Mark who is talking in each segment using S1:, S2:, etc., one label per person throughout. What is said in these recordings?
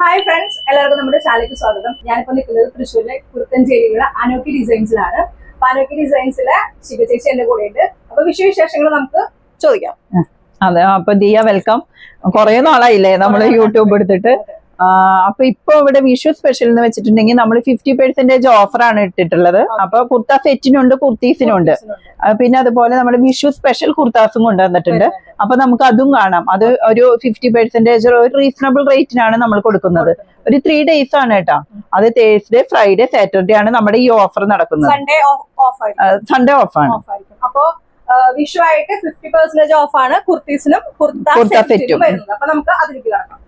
S1: Hi friends എല്ലാവർക്കും നമ്മുടെ ചാനലിലേക്ക് സ്വാഗതം. ഞാനിപ്പോ നിൽക്കുന്നത് തൃശ്ശൂരിലെ കുരുത്തഞ്ചേരിയുടെ അനോക്കി ഡിസൈൻസിലാണ് അപ്പൊ അനോക്കി ഡിസൈൻസിലെ ശിവചേച്ചി എന്റെ കൂടെ ഉണ്ട്. അപ്പൊ വിശേഷങ്ങൾ നമുക്ക് ചോദിക്കാം.
S2: അതെ അപ്പൊ ദിയ വെൽക്കം കുറെ നാളായില്ലേ നമ്മൾ യൂട്യൂബ് എടുത്തിട്ട്. അപ്പൊ ഇപ്പൊ ഇവിടെ വിഷു സ്പെഷ്യൽ എന്ന് വെച്ചിട്ടുണ്ടെങ്കിൽ നമ്മൾ ഫിഫ്റ്റി പെർസെന്റേജ് ഓഫർ ആണ് ഇട്ടിട്ടുള്ളത്. അപ്പൊ കുർത്ത സെറ്റിനുണ്ട് കുർത്തീസിനുണ്ട്. ഉണ്ട് പിന്നെ അതുപോലെ നമ്മൾ വിഷു സ്പെഷ്യൽ കുർത്താസും കൊണ്ടുവന്നിട്ടുണ്ട്. അപ്പൊ നമുക്ക് അതും കാണാം. അത് ഒരു ഫിഫ്റ്റി പെർസെന്റേജ് ഒരു റീസണബിൾ റേറ്റിനാണ് നമ്മൾ കൊടുക്കുന്നത്. ഒരു ത്രീ ഡേയ്സ് ആണ് കേട്ടോ. അത് തേഴ്സ്ഡേ ഫ്രൈഡേ സാറ്റർഡേ ആണ് നമ്മുടെ ഈ ഓഫർ നടക്കുന്നത്.
S1: സൺഡേ ഓഫ് ആയിരിക്കും.
S2: സൺഡേ ഓഫ് ആണ്.
S1: ഓഫ് ആയിരിക്കും. അപ്പോ വിഷു ആയിട്ട് ഫിഫ്റ്റി പെർസെന്റേജ് ഓഫ് ആണ് കുർത്തീസിനും കുർത്ത
S2: കുർത്ത സെറ്റും.
S1: അപ്പൊ നമുക്ക് അതിലേക്ക് കിടക്കാം.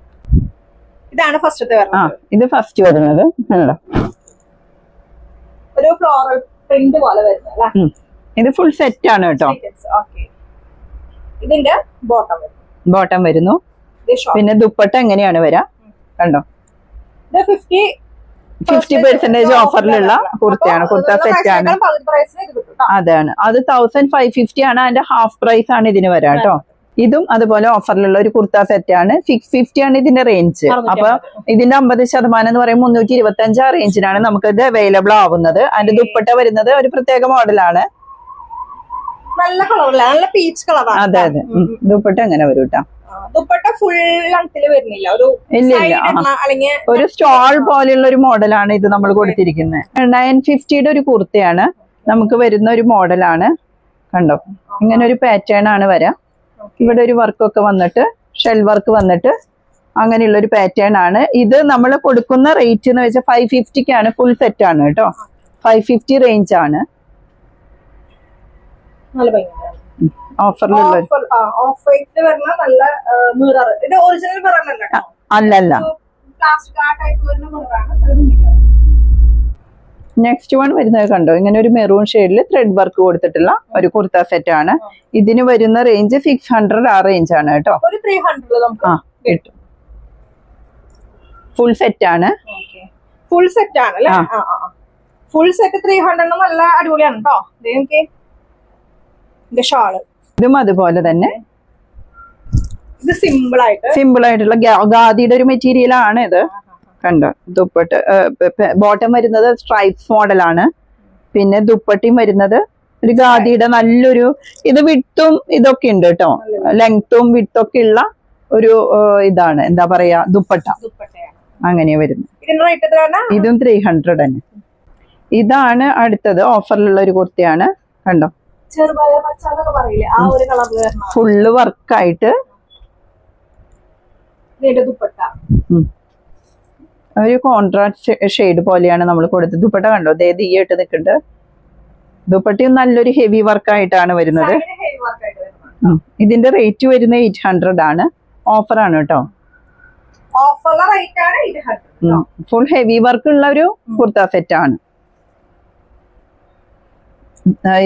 S1: ഇതാണ് ഫസ്റ്റത്തെ
S2: ആ
S1: വരുന്നത്
S2: ഇത് ഫസ്റ്റ് വരുന്നത്.
S1: ഒരു ഫ്ലോറൽ പ്രിന്റ് പോലെ വരുന്നത്
S2: ഇത് ഫുൾ സെറ്റ് ആണ് കേട്ടോ.
S1: ഇതിന്റെ ബോട്ടം
S2: ബോട്ടം വരുന്നു. പിന്നെ ദുപ്പട്ട എങ്ങനെയാണ് വരാ? കണ്ടോ?
S1: ഫിഫ്റ്റി
S2: ഫിഫ്റ്റി പെർസെന്റേജ് ഓഫറിലുള്ള കുർത്തയാണ്. കുർത്ത സെറ്റ് ആണ്. അതാണ്. അത് തൗസൻഡ് ഫൈവ് ഫിഫ്റ്റി ആണ്. അതിന്റെ ഹാഫ് പ്രൈസ് ആണ് ഇതിന് വരാ കേട്ടോ ഇതും അതുപോലെ ഓഫറിലുള്ള ഒരു കുർത്ത സെറ്റ് ആണ്. ഫിഫ്റ്റി ആണ് ഇതിന്റെ റേഞ്ച് അപ്പൊ ഇതിന്റെ അമ്പത് ശതമാനം എന്ന് പറയുമ്പോൾ മുന്നൂറ്റി ഇരുപത്തി അഞ്ച് ആ റേഞ്ചിനാണ് നമുക്ക് ഇത് അവൈലബിൾ ആവുന്നത്. അതിന്റെ ദുപ്പട്ട വരുന്നത് ഒരു പ്രത്യേക മോഡലാണ്
S1: നല്ല കളറല്ല നല്ല പീച്ച് കളറാണ്
S2: അതെ അതെ. ദുപ്പട്ട എങ്ങനെ വരും കേട്ടോ
S1: ദുപ്പട്ട ഫുൾ വരുന്നില്ല. ഒരു അല്ലെങ്കിൽ
S2: ഒരു സ്റ്റോൾ പോലെയുള്ള ഒരു മോഡലാണ് ഇത് നമ്മൾ കൊടുത്തിരിക്കുന്നത്. നയൻ ഫിഫ്റ്റിയുടെ ഒരു കുർത്തയാണ്. നമുക്ക് വരുന്ന ഒരു മോഡലാണ് കണ്ടോ? ഇങ്ങനെ ഒരു പാറ്റേൺ ആണ് വരാം. ഇവിടെ ഒരു വർക്കൊക്കെ വന്നിട്ട് ഷെൽ വർക്ക് വന്നിട്ട് അങ്ങനെയുള്ള ഒരു പാറ്റേൺ ആണ്. ഇത് നമ്മൾ കൊടുക്കുന്ന റേറ്റ് എന്ന് വെച്ചാൽ ഫൈവ് ഫിഫ്റ്റിക്കാണ് ഫുൾ സെറ്റ് ആണ് കേട്ടോ. ഫൈവ് ഫിഫ്റ്റി റേഞ്ച് ആണ്. ഓഫറിലുള്ള
S1: ഓഫ്
S2: നെക്സ്റ്റ് വൺ വരുന്നത് കണ്ടോ? ഇങ്ങനെ ഒരു മെറൂൺ ഷെയ്ഡിൽ ത്രെഡ് വർക്ക് കൊടുത്തിട്ടുള്ള ഒരു കുർത്ത സെറ്റ് ആണ്. ഇതിന് വരുന്ന റേഞ്ച് സിക്സ് ഹൺഡ്രഡ് ആ റേഞ്ച് ആണ് കേട്ടോ. ആ കിട്ടും. ഫുൾ സെറ്റ് ആണ്.
S1: ഫുൾ സെറ്റ് ആണ് ഫുൾ സെറ്റ് ത്രീ ഹൺഡ്രഡ് നല്ല അടിപൊളിയാണ് കേട്ടോ. ഷാൾ.
S2: ഇതും അതുപോലെ തന്നെ.
S1: ഇത് സിമ്പിൾ ആയിട്ട്
S2: സിമ്പിൾ ആയിട്ടുള്ള ഗാദിയുടെ ഒരു മെറ്റീരിയൽ ആണ് ഇത്. കണ്ടോ? ദുപ്പട്ട് ബോട്ടം വരുന്നത് സ്ട്രൈപ്സ് മോഡലാണ് പിന്നെ ദുപ്പട്ടിയും വരുന്നത് ഒരു ഖാദിയുടെ നല്ലൊരു ഇത് വിട്ടും ഇതൊക്കെ ഉണ്ട് കേട്ടോ. ലെങ്ത്തും വിട്ടൊക്കെ ഉള്ള ഒരു ഇതാണ്. എന്താ പറയാ? ദുപ്പട്ട. അങ്ങനെ വരുന്നത്. ഇതും ത്രീ ഹൺഡ്രഡ് തന്നെ. ഇതാണ് അടുത്തത്. ഓഫറിലുള്ള ഒരു കുർത്തിയാണ്. കണ്ടോ? ഫുള്ള് വർക്കായിട്ട്
S1: ദുപ്പട്ട.
S2: ഒരു കോൺട്രാസ്റ്റ് ഷെയ്ഡ് പോലെയാണ് നമ്മൾ കൊടുത്തത്. ദുപ്പട്ട കണ്ടോ? ദേ ആയിട്ട് നിൽക്കുന്നുണ്ട് ദുപ്പട്ടയും നല്ലൊരു ഹെവി വർക്കായിട്ടാണ് വരുന്നത്. ഇതിന്റെ റേറ്റ് വരുന്നത് എയ്റ്റ് ഹൺഡ്രഡ് ആണ്. ഓഫറാണ് കേട്ടോ. ഫുൾ ഹെവി വർക്ക് ഉള്ള ഒരു കുർത്ത സെറ്റ് ആണ്.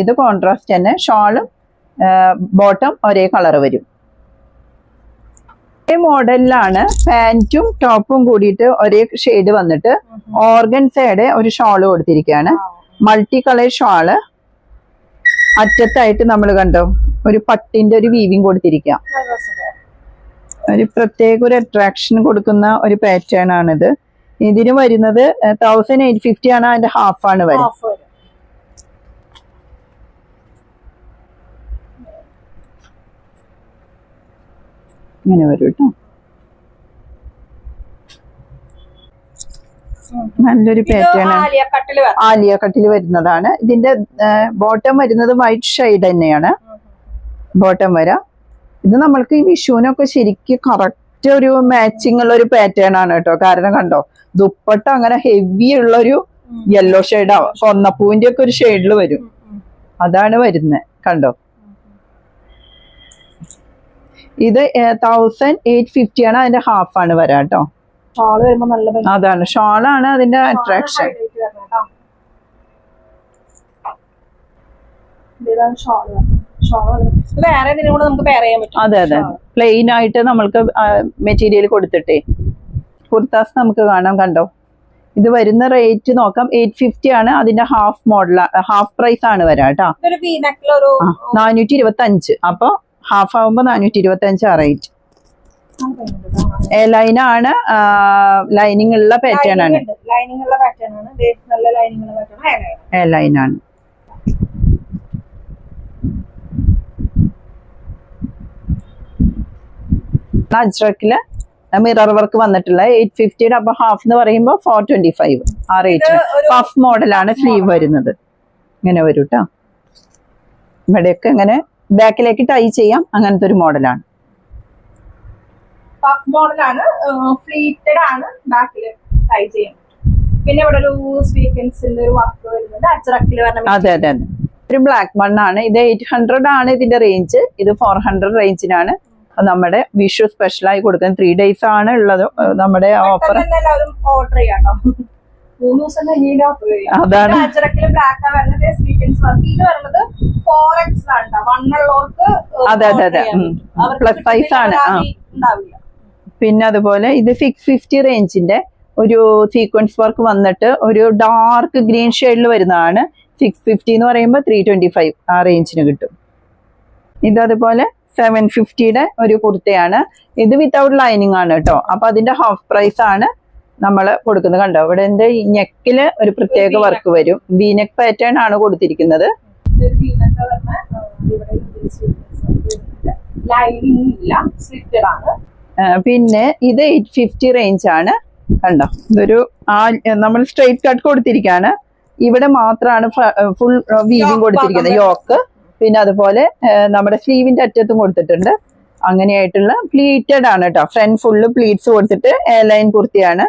S2: ഇത് കോൺട്രാസ്റ്റ് തന്നെ. ഷോളും ബോട്ടം ഒരേ കളർ വരും. ഒരേ മോഡലിലാണ് പാന്റും ടോപ്പും കൂടിയിട്ട് ഒരേ ഷെയ്ഡ് വന്നിട്ട് ഓർഗൻസയുടെ ഒരു ഷോൾ കൊടുത്തിരിക്കുകയാണ്. മൾട്ടി കളർ ഷോൾ അറ്റത്തായിട്ട് നമ്മൾ കണ്ടോ ഒരു പട്ടിന്റെ ഒരു വീവിങ് കൊടുത്തിരിക്കാം ഒരു പ്രത്യേക ഒരു അട്രാക്ഷൻ കൊടുക്കുന്ന ഒരു പാറ്റേൺ ആണിത്. ഇതിന് വരുന്നത് തൗസൻഡ് എയ്റ്റ് ഫിഫ്റ്റി ആണ് അതിന്റെ ഹാഫ് ആണ് വരും ഇങ്ങനെ വരും കേട്ടോ. നല്ലൊരു പാറ്റേൺ
S1: ആലിയ
S2: കട്ടിൽ വരുന്നതാണ്. ഇതിന്റെ ബോട്ടം വരുന്നത് വൈറ്റ് ഷെയ്ഡ് തന്നെയാണ്. ബോട്ടം വരാം. ഇത് നമ്മൾക്ക് ഈ വിഷുവിനൊക്കെ ശരിക്കും കറക്റ്റ് ഒരു മാച്ചിങ് ഉള്ള ഒരു പാറ്റേൺ ആണ് കേട്ടോ. കാരണം കണ്ടോ ദുപ്പട്ട അങ്ങനെ ഹെവി ഉള്ള ഒരു യെല്ലോ ഷെയ്ഡാവും കൊന്നപ്പൂവിന്റെ ഒക്കെ ഒരു ഷെയ്ഡിൽ വരും. അതാണ് വരുന്നത് കണ്ടോ? ഇത് തൗസൻഡ് എയ്റ്റ് ഫിഫ്റ്റി ആണ്. അതിന്റെ ഹാഫ് ആണ് വരാം കേട്ടോ അതാണ്. ഷോളാണ് അതിന്റെ അട്രാക്ഷൻ അതെ അതെ. പ്ലെയിൻ ആയിട്ട് നമ്മൾക്ക് മെറ്റീരിയൽ കൊടുത്തിട്ടേ. കുർത്താസ് നമുക്ക് കാണാം കണ്ടോ? ഇത് വരുന്ന റേറ്റ് നോക്കാം. എയ്റ്റ് ഫിഫ്റ്റി ആണ്. അതിന്റെ ഹാഫ് മോഡൽ ഹാഫ് പ്രൈസ് ആണ് വരാട്ടോ കേട്ടോ നാനൂറ്റി ഇരുപത്തി അഞ്ച് അപ്പൊ ഹാഫ് ആവുമ്പോ നാനൂറ്റി ഇരുപത്തി അഞ്ച് ആ റേറ്റ് ആണ്. ലൈനിങ് ഉള്ള പാറ്റേൺ ആണ്. എ ലൈൻ ആണ് അജ്രക്കിൽ മിറർ വർക്ക് വന്നിട്ടുള്ള എയ്റ്റ് ഫിഫ്റ്റിയുടെ അപ്പൊ ഹാഫ് എന്ന് പറയുമ്പോൾ ഫോർ ട്വന്റി ഫൈവ് ആ റേറ്റ്
S1: ഹാഫ്
S2: പഫ് മോഡലാണ് സ്ലീവ് വരുന്നത്. ഇങ്ങനെ വരും കേട്ടോ ഇവിടെയൊക്കെ ഇങ്ങനെ ബാക്കിലേക്ക് ടൈ ചെയ്യാം. അങ്ങനത്തെ ഒരു മോഡലാണ്.
S1: പഫ് മോഡലാണ് ഫ്ലീറ്റഡ് ആണ്. ബാക്കിൽ ടൈ പിന്നെ ഇവിടെ ഒരു സ്വീക്വൻസിന്റെ ഒരു വർക്ക് വരുന്നുണ്ട് അച്ചറക്കിൽ
S2: അതെ അതെ അതെ. ഒരു ബ്ലാക്ക് ആണ്. ഇത് എയ്റ്റ് ഹൺഡ്രഡ് ആണ് ഇതിന്റെ റേഞ്ച് ഇത് ഫോർ ഹൺഡ്രഡ് റേഞ്ചിനാണ് നമ്മുടെ വിഷു സ്പെഷ്യൽ ആയി കൊടുക്കുന്നത് ത്രീ ഡേയ്സ് ആണ് ഉള്ളത്. നമ്മുടെ ഓഫർ
S1: ഓർഡർ ചെയ്യാം
S2: അതാണ്. അതെ, അതെ, അതെ. പ്ലസ് സൈസ് ആണ്. പിന്നെ അതുപോലെ ഇത് സിക്സ് ഫിഫ്റ്റി റേഞ്ചിന്റെ ഒരു സീക്വൻസ് വർക്ക് വന്നിട്ട് ഒരു ഡാർക്ക് ഗ്രീൻ ഷെയ്ഡിൽ വരുന്നതാണ്. സിക്സ് ഫിഫ്റ്റി എന്ന് പറയുമ്പോൾ ത്രീ ട്വന്റി ഫൈവ് ആ റേഞ്ചിന് കിട്ടും. ഇത് അതുപോലെ സെവൻ ഫിഫ്റ്റിയുടെ ഒരു കുർത്തയാണ്. ഇത് വിത്തൗട്ട് ലൈനിങ് ആണ് കേട്ടോ അപ്പൊ അതിന്റെ ഹാഫ് പ്രൈസ് ആണ്. നമ്മൾ കൊടുക്കുന്നത് കണ്ടോ? ഇവിടെ എന്റെ നെക്കിൽ ഒരു പ്രത്യേക വർക്ക് വരും. വീനെക്ക് പാറ്റേൺ ആണ് കൊടുത്തിരിക്കുന്നത്. പിന്നെ ഇത് എയ്റ്റ് ഫിഫ്റ്റി റേഞ്ച് ആണ്. കണ്ടോ? ഇതൊരു ആ നമ്മൾ സ്ട്രെയിറ്റ് കട്ട് കൊടുത്തിരിക്കാണ്. ഇവിടെ മാത്രമാണ് ഫുൾ വീവിങ് കൊടുത്തിരിക്കുന്നത്. യോക്ക് പിന്നെ അതുപോലെ നമ്മുടെ സ്ലീവിന്റെ അറ്റത്തും കൊടുത്തിട്ടുണ്ട്. അങ്ങനെയായിട്ടുള്ള പ്ലീറ്റഡ് ആണ് കേട്ടോ. ഫ്രണ്ട് ഫുള്ള് പ്ലീറ്റ്സ് കൊടുത്തിട്ട് എയർലൈൻ കുർത്തിയാണ്.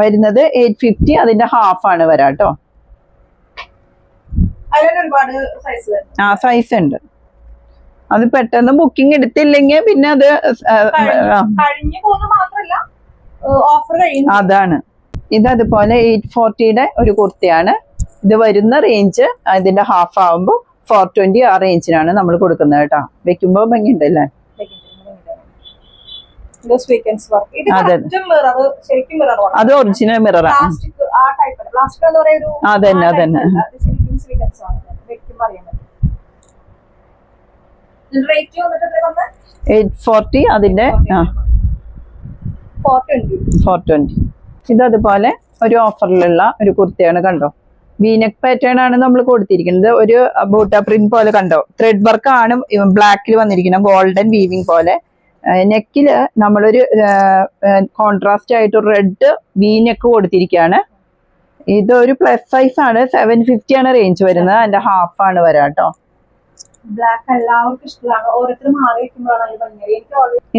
S2: വരുന്നത് എയ്റ്റ് ഫിഫ്റ്റി അതിന്റെ ഹാഫ് ആണ് വരാം കേട്ടോ ആ സൈസ് ഉണ്ട്. അത് പെട്ടെന്ന് ബുക്കിംഗ് എടുത്തില്ലെങ്കിൽ പിന്നെ അത് അതാണ്. ഇത് അതുപോലെ എയ്റ്റ് ഫോർട്ടിയുടെ ഒരു കുർത്തിയാണ്. ഇത് വരുന്ന റേഞ്ച് ഇതിന്റെ ഹാഫ് ആവുമ്പോൾ ഫോർ ട്വന്റി ആ റേഞ്ചിനാണ് നമ്മൾ കൊടുക്കുന്നത് കേട്ടോ. വെക്കുമ്പോൾ ഭംഗിയുണ്ടല്ലേ
S1: ഇത് സ്വീക്വൻസ് വർക്ക് ഇത്
S2: അതെ. ഒറിജിനൽ
S1: ഒരു
S2: അതന്നെ, അതന്നെ. എയ്റ്റ് ഫോർട്ടി അതിന്റെ
S1: ഫോർ ട്വന്റി
S2: ഫോർ ട്വന്റി ഇത് അതുപോലെ ഒരു ഓഫറിലുള്ള ഒരു കുർത്തിയാണ് കണ്ടോ? വീനക് പാറ്റേൺ ആണ് നമ്മൾ കൊടുത്തിരിക്കുന്നത്. ഒരു ബൂട്ട പ്രിന്റ് പോലെ കണ്ടോ? ത്രെഡ് വർക്ക് ആണ് ബ്ലാക്കിൽ വന്നിരിക്കുന്നത് ഗോൾഡൻ വീവിംഗ് പോലെ. നെക്കിൽ നമ്മളൊരു കോൺട്രാസ്റ്റ് ആയിട്ട് റെഡ് വി നെക്ക് കൊടുത്തിരിക്കുകയാണ് ഇതൊരു പ്ലസ് സൈസ് ആണ്. സെവൻ ഫിഫ്റ്റി ആണ് റേഞ്ച് വരുന്നത്. അതിന്റെ ഹാഫ് ആണ് വരാട്ടോ
S1: ബ്ലാക്ക് എല്ലാവർക്കും ഇഷ്ടമാണ്. ഓരോരുത്തർ മാറി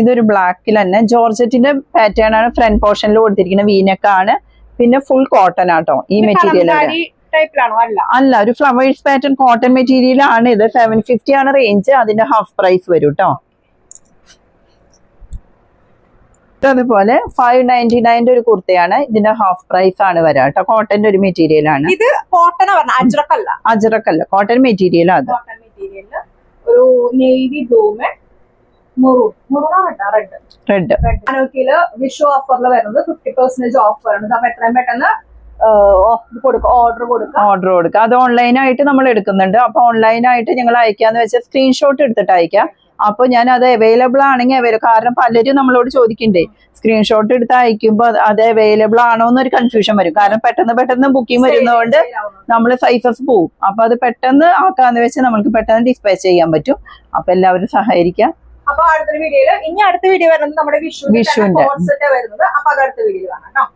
S2: ഇതൊരു ബ്ലാക്കിൽ തന്നെ. ജോർജറ്റിന്റെ പാറ്റേൺ ആണ് ഫ്രണ്ട് പോർഷനിൽ കൊടുത്തിരിക്കുന്നത്. വീനൊക്കെ ആണ്. പിന്നെ ഫുൾ കോട്ടൺ ആട്ടോ ഈ മെറ്റീരിയൽ
S1: അല്ല.
S2: അല്ല ഒരു ഫ്ലവേഴ്സ് പാറ്റേൺ കോട്ടൺ മെറ്റീരിയൽ ആണ് ഇത്. സെവൻ ഫിഫ്റ്റി ആണ് റേഞ്ച് അതിന്റെ ഹാഫ് പ്രൈസ് വരും കേട്ടോ അതുപോലെ ഫൈവ് നയന്റി നയന്റെ ഒരു കുർത്തയാണ്. ഇതിന്റെ ഹാഫ് പ്രൈസ് ആണ് വരാം കേട്ടോ. കോട്ടന്റെ ഒരു മെറ്റീരിയൽ ആണ്.
S1: ഇത് കോട്ടൺ അജറക്കല്ല അജ്രക്കല്ല?
S2: അജറക്കല്ല കോട്ടൺ മെറ്റീരിയൽ അത്.
S1: ഒരു നേവി ബ്ലൂമ് റെഡ് റെഡ് വിഷു ഓഫറിൽ വരുന്നത് ഫിഫ്റ്റി പെർസെന്റേജ് ഓഫർ ആണ്. അപ്പൊ എത്രയും പെട്ടെന്ന് കൊടുക്കുക ഓർഡർ കൊടുക്കുക
S2: ഓർഡർ കൊടുക്കുക അത് ഓൺലൈനായിട്ട് നമ്മൾ എടുക്കുന്നുണ്ട്. അപ്പൊ ഓൺലൈനായിട്ട് ഞങ്ങൾ അയക്കാന്ന് വെച്ചാൽ സ്ക്രീൻഷോട്ട് എടുത്തിട്ട് അയക്കാം. അപ്പൊ ഞാൻ അത് അവൈലബിൾ ആണെങ്കിൽ അവൈലബിൾ കാരണം പലരും നമ്മളോട് ചോദിക്കണ്ടേ. സ്ക്രീൻഷോട്ട് എടുത്ത് അയക്കുമ്പോൾ അത് അവൈലബിൾ ആണോ എന്നൊരു കൺഫ്യൂഷൻ വരും. കാരണം പെട്ടെന്ന് പെട്ടെന്ന് ബുക്കിംഗ് വരുന്നതുകൊണ്ട് നമ്മൾ സൈസസ് പോവും. അപ്പൊ അത് പെട്ടെന്ന് ആക്കാന്ന് വെച്ചാൽ നമുക്ക് പെട്ടെന്ന് ഡിസ്പാച്ച് ചെയ്യാൻ പറ്റും. അപ്പൊ എല്ലാവരും സഹകരിക്കാം.
S1: അപ്പൊ അടുത്തൊരു വീഡിയോയിൽ ഇനി അടുത്ത വീഡിയോ വരുന്നത് നമ്മുടെ വിഷു
S2: വിഷുവിന്റെ.
S1: വരുന്നത്. അപ്പൊ അത് അടുത്ത വീഡിയോ കാണാം